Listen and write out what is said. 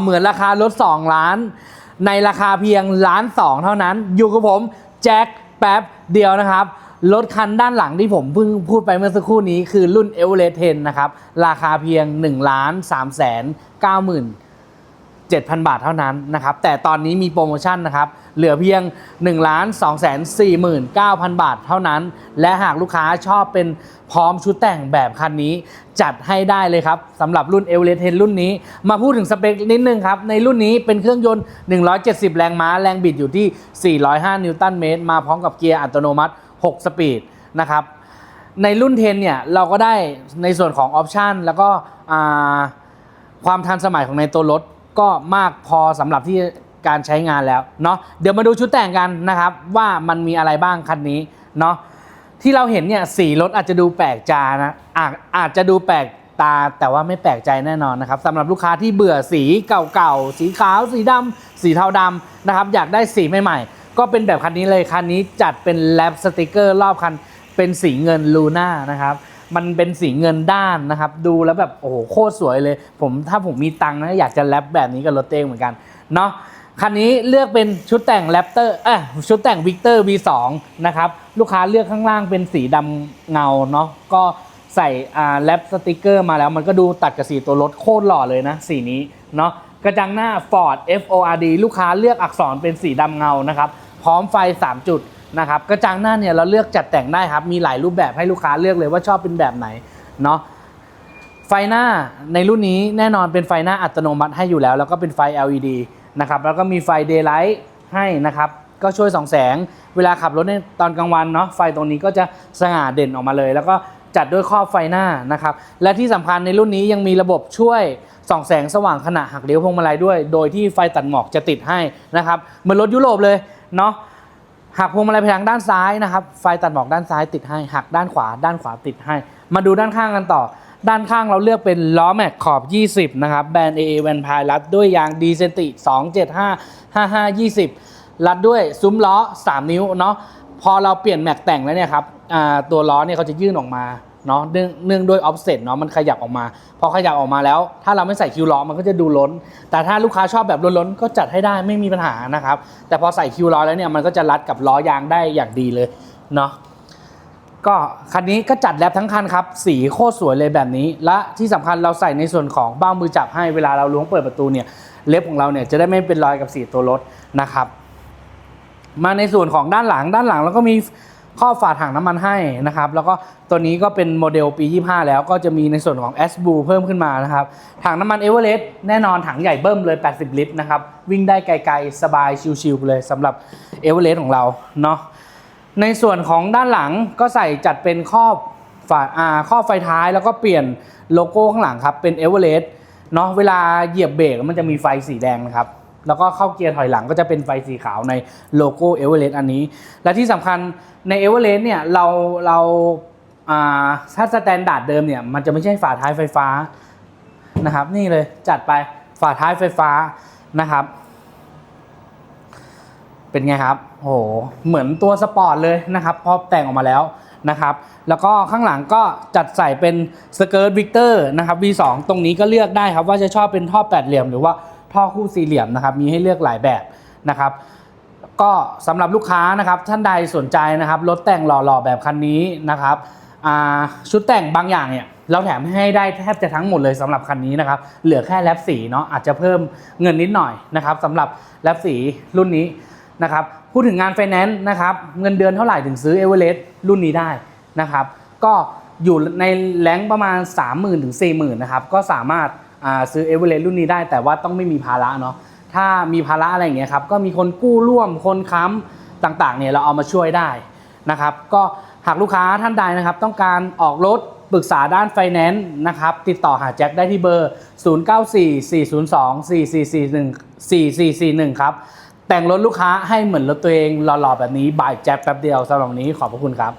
เหมือนราคารถ2 ล้าน ในราคาเพียงล้านสองเท่านั้น อยู่กับผมแจ็คแป๊บเดียวนะครับรถคันด้านหลังที่ผมเพิ่งพูดไปเมื่อสักครู่นี้คือรุ่น e v e r e s t 10นะครับ ราคาเพียง1ล้าน3แสน9หมื่น 7,000 บาทเท่านั้นนะครับ แต่ตอนนี้มีโปรโมชั่นนะครับ เหลือเพียง1ล้าน2แสน49,000 บาทเท่านั้น และหากลูกค้าชอบเป็นพร้อมชุดแต่งแบบคันนี้ จัดให้ได้เลยครับสำหรับรุ่น e v e r e s t 10รุ่นนี้ มาพูดถึงสเปคนิดนึงครับ ในรุ่นนี้เป็นเครื่องยนต์ 170 แรงม้า แรงบิดอยู่ที่ 405 นิวตันเมตร มาพร้อมกับเกียร์อัตโนมัติ 6 สปีดนะครับในรุ่น 10 เนี่ยเราก็ได้ในส่วนของออปชันแล้วก็ความทันสมัยของในตัวรถ ก็มากพอสำหรับที่การใช้งานแล้วเนาะเดี๋ยวมาดูชุดแต่งกันนะครับ ว่ามันมีอะไรบ้างคันนี้เนาะที่เราเห็นเนี่ยสีรถอาจจะดูแปลกจานะอาจอาจจะดูแปลกตาแต่ว่าไม่แปลกใจแน่นอนนะครับสำหรับลูกค้าที่เบื่อสีเก่าๆ สีขาว สีดำสีเทาดำนะครับ อยากได้สีใหม่ๆ ก็เป็นแบบคันนี้เลยคันนี้จัดเป็นแลปสติกเกอร์รอบคันเป็นสีเงินลูน่านะครับ มันเป็นสีเงินด้านนะครับ ดูแล้วแบบโอ้โหโคตรสวยเลย ผมถ้าผมมีตังค์นะอยากจะแรปแบบนี้กับรถเต้งเหมือนกันเนาะคันนี้เลือกเป็นชุดแต่งแรปเตอร์เออชุดแต่งวิกเตอร์ V2 นะครับลูกค้าเลือกข้างล่างเป็นสีดำเงาเนาะก็ใส่อ่าแรปสติกเกอร์มาแล้วมันก็ดูตัดกับสีตัวรถโคตรหล่อเลยนะสีนี้เนาะกระจังหน้า Ford FORD ลูกค้าเลือกอักษรเป็นสีดำเงานะครับ พร้อมไฟ 3 จุด นะครับกระจังหน้าเนี่ยเราเลือกจัดแต่งได้ครับมีหลายรูปแบบให้ลูกค้าเลือกเลยว่าชอบเป็นแบบไหนเนาะไฟหน้าในรุ่นนี้แน่นอนเป็นไฟหน้าอัตโนมัติให้อยู่แล้ว แล้วก็เป็นไฟ LED นะครับแล้วก็มีไฟ Daylight ให้นะครับก็ช่วยส่องแสง เวลาขับรถในตอนกลางวันเนาะไฟตรงนี้ก็จะสง่าเด่นออกมาเลย แล้วก็จัดด้วยครอบไฟหน้านะครับและที่สำคัญในรุ่นนี้ยังมีระบบช่วยส่องแสงสว่างขณะหักเลี้ยวพวงมาลัยด้วย โดยที่ไฟตัดหมอกจะติดให้นะครับเหมือนรถยุโรปเลยเนาะ หักพวงมาลัยไปทางด้านซ้ายนะครับ ไฟตัดหมอกด้านซ้ายติดให้ หักด้านขวา ด้านขวาติดให้ มาดูด้านข้างกันต่อ ด้านข้างเราเลือกเป็นล้อแม็กขอบ 20 นะครับแบรนด์ AA แวนพายรัดด้วยยางดีเซนติ 275 55 20 รัดด้วยซุ้มล้อ 3 นิ้วเนาะพอเราเปลี่ยนแม็กแต่งแล้วเนี่ยครับตัวล้อเนี่ยเขาจะยื่นออกมา เนาะเนื่องเนื่องด้วยออฟเซ็ตเนาะมันขยับออกมา พอขยับออกมาแล้ว ถ้าเราไม่ใส่คิวล้อมันก็จะดูล้น แต่ถ้าลูกค้าชอบแบบล้นๆก็จัดให้ได้ไม่มีปัญหานะครับ แต่พอใส่คิวล้อแล้วเนี่ยมันก็จะรัดกับล้อยางได้อย่างดีเลยเนาะก็คันนี้ก็จัดแรปทั้งคันครับ สีโคตรสวยเลยแบบนี้ และที่สำคัญเราใส่ในส่วนของเบ้ามือจับให้เวลาเราล้วงเปิดประตูเนี่ยเล็บของเราเนี่ยจะได้ไม่เป็นรอยกับสีตัวรถนะครับ มาในส่วนของด้านหลังด้านหลังเราก็มี ข้อฝาถังน้ำมันให้นะครับ แล้วก็ตัวนี้ก็เป็นโมเดลปี 25 แล้วก็จะมีในส่วนของ s b u เพิ่มขึ้นมานะครับ ถังน้ำมันเอเวอเรสต์แน่นอนถังใหญ่เบิ้มเลย 80 ลิตรนะครับ วิ่งได้ไกลๆ สบายชิวๆเลยสำหรับเอเวอเรสต์ของเราเนาะในส่วนของด้านหลังก็ใส่จัดเป็นครอบฝาอ่าครอบไฟท้ายแล้วก็เปลี่ยนโลโก้ข้างหลังครับเป็นเอเวอเรสต์เนาะเวลาเหยียบเบรกมันจะมีไฟสีแดงนะครับแล้วก็เข้าเกียร์ถอยหลังก็จะเป็นไฟสีขาวในโลโก้เอเวอเรสต์อันนี้ และที่สำคัญ ในเอเวอเรสต์เนี่ยเราเราถ้าสแตนดาร์ดเดิมเนี่ยมันจะไม่ใช่ฝาท้ายไฟฟ้านะครับนี่เลยจัดไปฝาท้ายไฟฟ้านะครับ เป็นไงครับโหเหมือนตัวสปอร์ตเลยนะครับพอแต่งออกมาแล้วนะครับแล้วก็ข้างหลังก็จัดใส่เป็นสเกิร์ตวิกเตอร์นะครับ V2 ตรงนี้ก็เลือกได้ครับว่าจะชอบเป็นท่อแปดเหลี่ยม หรือว่าท่อคู่สี่เหลี่ยมนะครับมีให้เลือกหลายแบบนะครับ ก็สำหรับลูกค้านะครับท่านใดสนใจนะครับรถแต่งหล่อๆแบบคันนี้นะครับชุดแต่งบางอย่างเนี่ยเราแถมให้ได้แทบจะทั้งหมดเลยสำหรับคันนี้นะครับเหลือแค่แรปสีเนาะอาจจะเพิ่มเงินนิดหน่อยนะครับสำหรับแรปสีรุ่นนี้นะครับพูดถึงงานไฟแนนซ์นะครับเงินเดือนเท่าไหร่ถึงซื้อเอเวอเรสต์รุ่นนี้ได้นะครับก็อยู่ในแรงประมาณ 30,000 ถึง 40,000 นะครับก็สามารถซื้อเอเวอเรสต์รุ่นนี้ได้แต่ว่าต้องไม่มีภาระเนาะ ถ้ามีภาระอะไรอย่างเงี้ยครับก็มีคนกู้ร่วมคนค้ำต่างๆเนี่ยเราเอามาช่วยได้นะครับ ก็หากลูกค้าท่านใดนะครับ ต้องการออกรถปรึกษาด้านไฟแนนซ์นะครับ ติดต่อหาแจ็คได้ที่เบอร์ 0944024441ครับ แต่งรถลูกค้าให้เหมือนรถตัวเองหล่อๆแบบนี้บ่ายแจ็คแป๊บเดียวสำหรับวันนี้ขอบพระคุณครับ